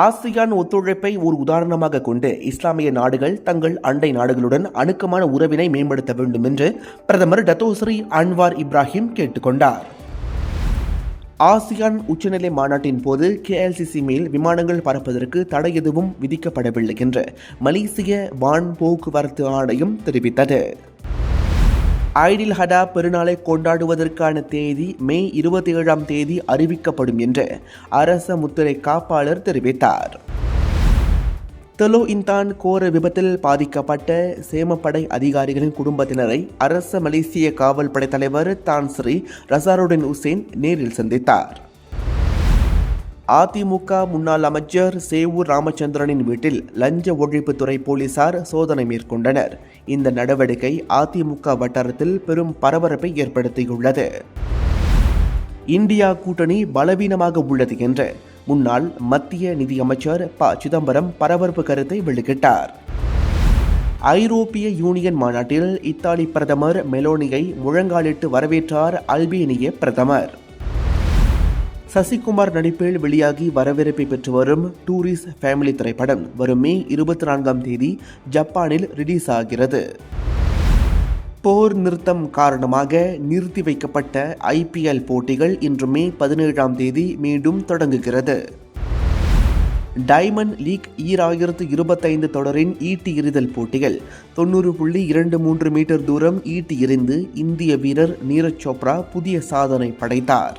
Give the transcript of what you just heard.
ASEAN ஒத்துழைப்பை ஒரு உதாரணமாக கொண்டு இஸ்லாமிய நாடுகள் தங்கள் அண்டை நாடுகளுடன் அணுக்கமான உறவினை மேம்படுத்த வேண்டும் என்று பிரதமர் டத்தோஸ்ரீ அன்வார் இப்ராஹிம் கேட்டுக்கொண்டார். ஆசியான் உச்சநிலை மாநாட்டின் போது கேஎல்சிசி மேல் விமானங்கள் பறப்பதற்கு தடை எதுவும் விதிக்கப்படவில்லை என்று மலேசிய வான் போக்குவரத்து ஆணையம் தெரிவித்தது. ஐடில் ஹடா பெருநாளை கொண்டாடுவதற்கான தேதி மே இருபத்தி ஏழாம் தேதி அறிவிக்கப்படும் என்று அரச முத்திரை காப்பாளர் தெரிவித்தார். தெலோ இந்தான் கோர விபத்தில் பாதிக்கப்பட்ட சேமப்படை அதிகாரிகளின் குடும்பத்தினரை அரச மலேசிய காவல் படை தலைவர் தான் ஸ்ரீ ரசாருடன் உசேன் நேரில் சந்தித்தார். அதிமுக முன்னாள் அமைச்சர் சேவூர் ராமச்சந்திரனின் வீட்டில் லஞ்ச ஒழிப்புத்துறை போலீசார் சோதனை மேற்கொண்டனர். இந்த நடவடிக்கை அதிமுக வட்டாரத்தில் பெரும் பரபரப்பை ஏற்படுத்தியுள்ளது. இந்தியா கூட்டணி பலவீனமாக உள்ளது என்று முன்னாள் மத்திய நிதியமைச்சர் ப. சிதம்பரம் பரபரப்பு கருத்தை வெளியிட்டார். ஐரோப்பிய யூனியன் மாநாட்டில் இத்தாலி பிரதமர் மெலோனியை முழங்காலிட்டு வரவேற்றார் அல்பேனிய பிரதமர். சசிகுமார் நடிப்பில் வெளியாகி வரவேற்பை பெற்று வரும் டூரிஸ்ட் ஃபேமிலி திரைப்படம் வரும் மே இருபத்தி நான்காம் தேதி ஜப்பானில் ரிலீஸ் ஆகிறது. போர் நிறுத்தம் காரணமாக நிறுத்தி வைக்கப்பட்ட ஐபிஎல் போட்டிகள் இன்று மே பதினேழாம் தேதி மீண்டும் தொடங்குகிறது. டைமண்ட் லீக் ஈராயிரத்து இருபத்தைந்து தொடரின் ஈட்டி எறிதல் போட்டிகள் தொண்ணூறு புள்ளி இரண்டு மூன்று மீட்டர் தூரம் ஈட்டி எறிந்து இந்திய வீரர் நீரஜ் சோப்ரா புதிய சாதனை படைத்தார்.